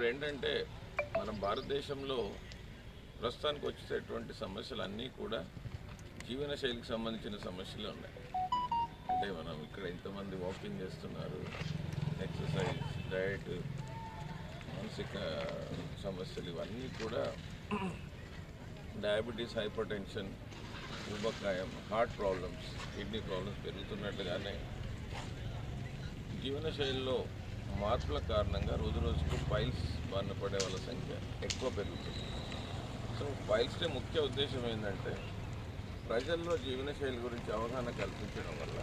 ఇప్పుడు ఏంటంటే మన భారతదేశంలో ప్రస్తుతానికి వచ్చేటటువంటి సమస్యలు అన్నీ కూడా జీవనశైలికి సంబంధించిన సమస్యలు ఉన్నాయి. అంటే మనం ఇక్కడ ఇంతమంది వాకింగ్ చేస్తున్నారు ఎక్సర్సైజ్ డయట్ మానసిక సమస్యలు ఇవన్నీ కూడా డయాబెటీస్ హైపర్ టెన్షన్ ఊబకాయం హార్ట్ ప్రాబ్లమ్స్ కిడ్నీ ప్రాబ్లమ్స్ పెరుగుతున్నట్లుగానే జీవనశైలిలో మార్పుల కారణంగా రోజు రోజుకు ఫైల్స్ బారిన పడే వాళ్ళ సంఖ్య ఎక్కువ పెరుగుతుంది. సో ఫైల్స్టే ముఖ్య ఉద్దేశం ఏంటంటే ప్రజల్లో జీవనశైలి గురించి అవగాహన కల్పించడం వల్ల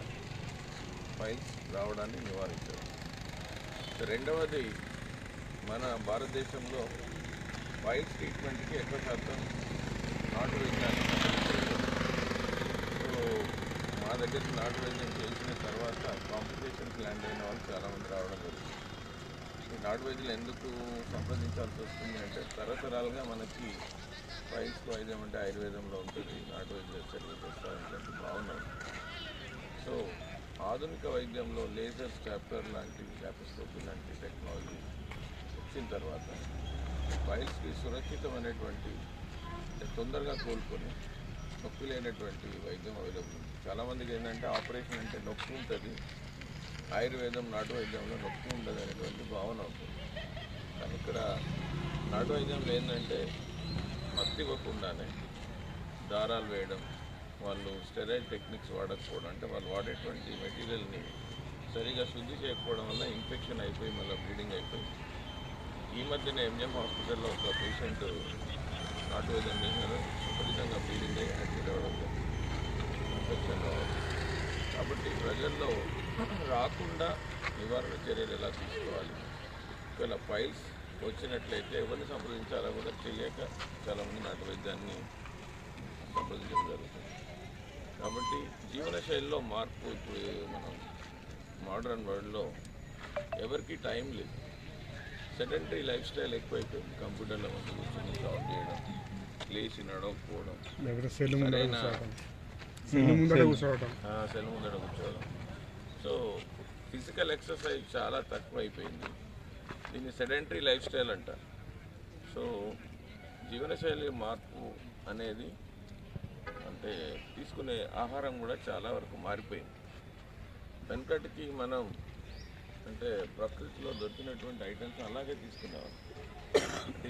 ఫైల్స్ రావడాన్ని నివారించడం. రెండవది మన భారతదేశంలో ఫైల్స్ ట్రీట్మెంట్కి ఎక్కువ శాతం నాటు వైద్యాన్ని సో మా దగ్గరికి నాటు వైద్యం చేసిన తర్వాత కాంప్లికేషన్స్ ల్యాండ్ అయిన వాళ్ళు చాలామంది రావడం జరుగుతుంది. ఈ నాటు వైద్యులు ఎందుకు సంప్రదించాల్సి వస్తుంది అంటే తరతరాలుగా మనకి ఫైల్స్ వైద్యం అంటే ఆయుర్వేదంలో ఉంటుంది నాటు వైద్యులు సరిగ్గా చేస్తారనేటువంటి భావన సో ఆధునిక వైద్యంలో లేజర్ స్టాప్లర్ లాంటి ల్యాప్రోస్కోపీ లాంటి టెక్నాలజీ వచ్చిన తర్వాత ఫైల్స్కి సురక్షితమైనటువంటి తొందరగా కోలుకొని నొప్పి లేనటువంటి వైద్యం అవైలబుల్ ఉంది. చాలామందికి ఏంటంటే ఆపరేషన్ అంటే నొప్పి ఉంటుంది ఆయుర్వేదం నాటు వైద్యంలో నొప్పి ఉండదు అనేటువంటి భావన ఉంటుంది కానీ ఇక్కడ నాటు వైద్యంలో ఏంటంటే మత్తి ఇవ్వకుండానే దారాలు వేయడం వాళ్ళు స్టెరైల్ టెక్నిక్స్ వాడకపోవడం అంటే వాళ్ళు వాడేటువంటి మెటీరియల్ని సరిగా శుద్ధి చేయకపోవడం వల్ల ఇన్ఫెక్షన్ అయిపోయి మళ్ళీ బ్లీడింగ్ అయిపోయింది ఈ మధ్యన ఎంజిఎం హాస్పిటల్లో ఒక పేషెంట్ నాటు వైద్యం చేసిన విపరీతంగా బ్లీడింగ్ అయ్యి అడ్మిట్ అవ్వడం ఇన్ఫెక్షన్ కాబట్టి ప్రజల్లో రాకుండా నివారణ చర్యలు ఎలా తీసుకోవాలి? ఒకవేళ ఫైల్స్ వచ్చినట్లయితే ఎవరిని సంప్రదించాలో కూడా తెలియక చాలామంది నాటు వైద్యాన్ని సంప్రదించడం జరుగుతుంది. కాబట్టి జీవనశైలిలో మార్పు ఇప్పుడు మనం మోడర్న్ వరల్డ్లో ఎవరికి టైం లేదు. సెడెంటరీ లైఫ్ స్టైల్ ఎక్కువైపోయింది. కంప్యూటర్ల ముందు కూర్చొని జాబ్ చేయడం లేచి నడవకపోవడం సెల్ ముందర కూర్చోవడం. సో ఫిజికల్ ఎక్సర్సైజ్ చాలా తక్కువ అయిపోయింది దీన్ని సెడెంటరీ లైఫ్ స్టైల్ అంటారు. సో జీవనశైలి మార్పు అనేది అంటే తీసుకునే ఆహారం కూడా చాలా వరకు మారిపోయింది. వెనకటికి మనం అంటే ప్రకృతిలో దొరికినటువంటి ఐటమ్స్ అలాగే తీసుకునేవాళ్ళం.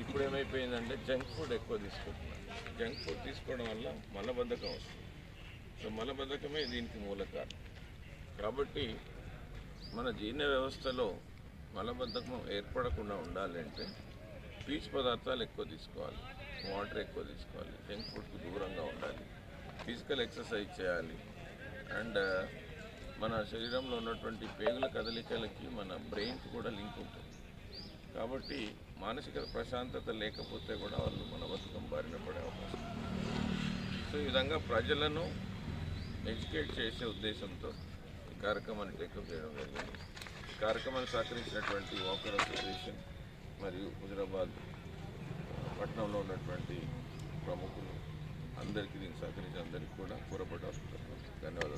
ఇప్పుడు ఏమైపోయిందంటే జంక్ ఫుడ్ ఎక్కువ తీసుకుంటున్నాం. జంక్ ఫుడ్ తీసుకోవడం వల్ల మలబద్ధకం వస్తుంది. సో మలబద్ధకమే దీనికి మూల కారణం. కాబట్టి మన జీర్ణ వ్యవస్థలో మలబద్ధకం ఏర్పడకుండా ఉండాలంటే పీచు పదార్థాలు ఎక్కువ తీసుకోవాలి. వాటర్ ఎక్కువ తీసుకోవాలి. జంక్ ఫుడ్కి దూరంగా ఉండాలి. ఫిజికల్ ఎక్సర్సైజ్ చేయాలి. అండ్ మన శరీరంలో ఉన్నటువంటి పేగుల కదలికలకి మన బ్రెయిన్కి కూడా లింక్ ఉంటుంది. కాబట్టి మానసిక ప్రశాంతత లేకపోతే కూడా వాళ్ళు మన బతుకం బారిన పడే అవకాశం సో ఈ విధంగా ప్రజలను ఎడ్యుకేట్ చేసే ఉద్దేశంతో కార్యక్రమాన్ని టేకప్ చేయడం జరిగింది. ఈ కార్యక్రమాన్ని సహకరించినటువంటి వాకర్ అసోసియేషన్ మరియు హుజరాబాద్ పట్టణంలో ఉన్నటువంటి ప్రముఖులు. అందరికీ దీన్ని సహకరించి అందరికీ కూడా కూరపడ్డ ధన్యవాదాలు.